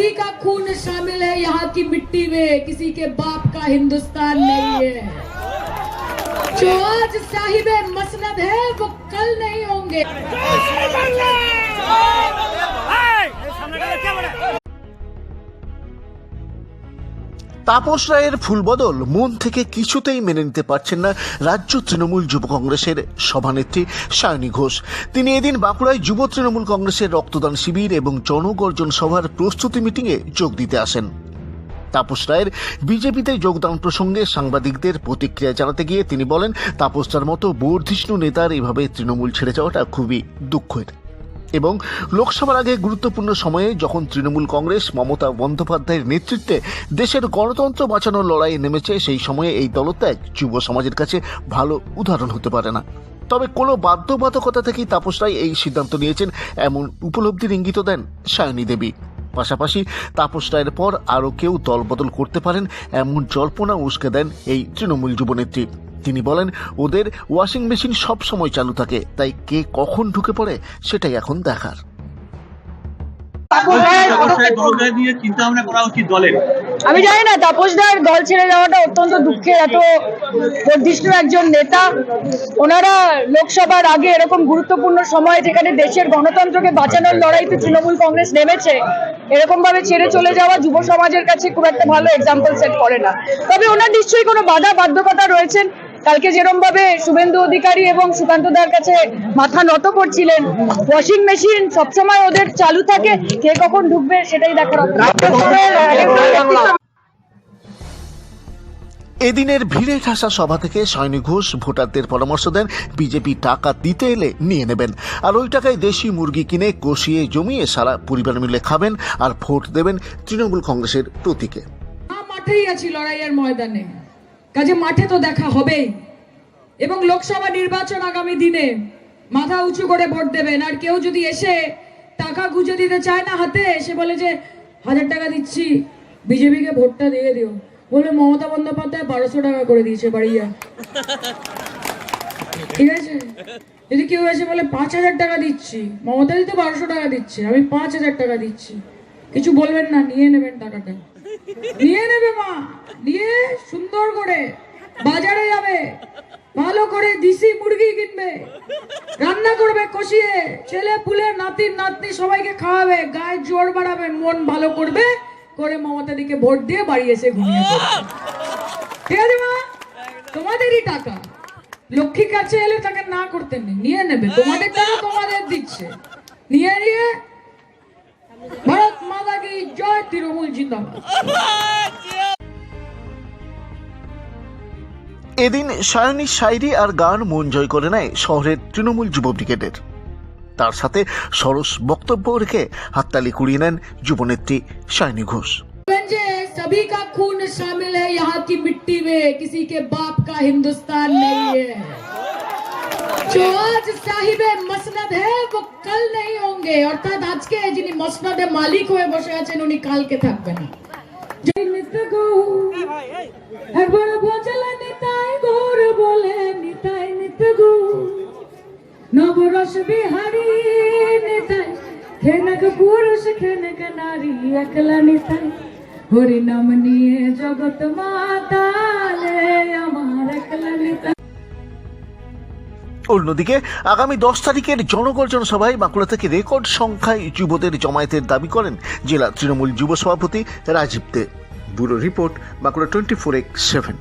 सभी का खून शामिल है, यहाँ की मिट्टी में किसी के बाप का हिंदुस्तान नहीं है। जो आज साहिब मसनद है, वो कल नहीं होंगे। তাপস রায়ের ফুলবদল মন থেকে কিছুতেই মেনে নিতে পারছেন না রাজ্য তৃণমূল যুব কংগ্রেসের সভানেত্রী সায়নী ঘোষ। তিনি এদিন বাঁকুড়ায় যুব তৃণমূল কংগ্রেসের রক্তদান শিবির এবং জনগর্জন সভার প্রস্তুতি মিটিংয়ে যোগ দিতে আসেন। তাপস রায়ের বিজেপিতে যোগদান প্রসঙ্গে সাংবাদিকদের প্রতিক্রিয়া জানাতে গিয়ে তিনি বলেন তাপসটার মতো বর্ধিষ্ণু নেতার এভাবে তৃণমূল ছেড়ে যাওয়াটা খুবই দুঃখের। এবং লোকসভার আগে গুরুত্বপূর্ণ সময়ে যখন তৃণমূল কংগ্রেস মমতা বন্দ্যোপাধ্যায়ের নেতৃত্বে দেশের গণতন্ত্র বাঁচানোর লড়াইয়ে নেমেছে, সেই সময়ে এই দলত্যাগ যুব সমাজের কাছে ভালো উদাহরণ হতে পারে না। তবে কোনো বাধ্যবাধকতা থেকেই তাপস রায় এই সিদ্ধান্ত নিয়েছেন, এমন উপলব্ধির ইঙ্গিত দেন সায়নী দেবী। পাশাপাশি তাপস রায়ের পর আরও কেউ দলবদল করতে পারেন এমন জল্পনা উস্কে দেন এই তৃণমূল যুবনেত্রী। তিনি বলেন ওদের ওয়াশিং মেশিন সব সময় চালু থাকে তাই কে কখন ঢুকে পড়ে সেটাই এখন দেখার। অবশ্যই দলকে নিয়ে চিন্তা ভাবনা করা উচিত দলের। আমি জানি না, তাপসদার দল ছেড়ে যাওয়াটা অত্যন্ত দুঃখের, এত বর্ধিষ্ণু একজন নেতা। ওনারা লোকসভার আগে এরকম গুরুত্বপূর্ণ সময় যেখানে দেশের গণতন্ত্রকে বাঁচানোর লড়াইতে তৃণমূল কংগ্রেস নেমেছে এরকম ভাবে ছেড়ে চলে যাওয়া যুব সমাজের কাছে খুব একটা ভালো এক্সাম্পল সেট করে না। তবে ওনার নিশ্চয়ই কোনো বাধা বাধ্যকতা রয়েছেন। কালকে যেরকম ভাবে শুভেন্দু অধিকারী এবং সুকান্ত দার কাছে মাথা নত করছিলেন ওয়াশিং মেশিন সবসময় ওদের চালু থাকে কে কখন ঢুকবে সেটাই দেখার এদিনের ভিড়ে ঠাসা সভা থেকে সৈনী ঘোষ ভোটারদের পরামর্শ দেন বিজেপি টাকা দিতে এলে নিয়ে নেবেন। আর ওই টাকায় দেশি মুরগি কিনে কষিয়ে জমিয়ে সারা পরিবার মিলে খাবেন আর ভোট দেবেন তৃণমূল কংগ্রেসের প্রতীকে। মাঠেই আছি লড়াইয়ের ময়দানে। কাজে মাঠে তো দেখা হবেই। এবং লোকসভা নির্বাচন আগামী দিনে মাথা উঁচু করে ভোট দেবেন। আর কেউ যদি এসে টাকা গুঁজে দিতে চায় না হাতে এসে বলে যে, হাজার টাকা দিচ্ছি, বিজেপিকে ভোটটা দিয়ে দিও। বলে মমতা বন্দ্যোপাধ্যায় বারোশো টাকা করে দিয়েছে বাড়িয়া। ঠিক আছে? যদি কেউ এসে বলে, পাঁচ হাজার টাকা দিচ্ছি মমতা দিতে বারোশো টাকা দিচ্ছে, আমি পাঁচ হাজার টাকা দিচ্ছি। কিছু বলবেন না, নিয়ে নেবেন টাকাটা। নিয়ে নেবে মা, নিয়ে সুন্দর করে বাজারে যাবে। ভালো করে দিশি মুরগি কিনবে। রান্না করবে, কষিয়ে, ছেলে, পুলে, নাতি, নাতনি সবাইকে খাওয়াবে, গায়ে জোর বাড়াবে, মন ভালো করবে, করে মমতা দিকে ভোট দিয়ে বাড়ি এসে ঘুমিয়ে ঠিক আছে মা? তোমাদেরই টাকা। লক্ষ্মী কাছে এলে তাকে না করতে নিয়ে নেবে। তোমাদের টাকা তোমাদের দিচ্ছে। নিয়ে নিয়ে তৃণমূল জিন্দাবাদ এদিন সায়নী শায়রি আর গান মন জয় করে নেয় শহরের তৃণমূল যুব ব্রিগেডের তার সাথে সরস বক্তব্য রেখে হাততালি কুড়িয়ে নেন যুবনেত্রী সায়নী ঘোষ गंजे सभी का खून शामिल है यहाँ की मिट्टी में किसी के बाप का हिंदुस्तान नहीं है जो आज साहिब मसनद है वो कल नहीं होंगे অর্থাৎ আজকে যিনি মসনদে মালিক হয়ে বসে আছেন, উনি কালকে থাকবেন। নবরস বিহারী, নিতাই খেনক পুরুষ, খেনক নারী, একলা নিতাই। নিয়ে জগৎ মাতালে, আমার একলা নিতাই। অন্যদিকে, আগামী দশ তারিখের জনগর্জন সভায় বাঁকুড়া থেকে রেকর্ড সংখ্যায় যুবদের জমায়েতের দাবি করেন জেলা তৃণমূল যুব সভাপতি Rajib Dey. Bureau report Bankura twenty four x seven.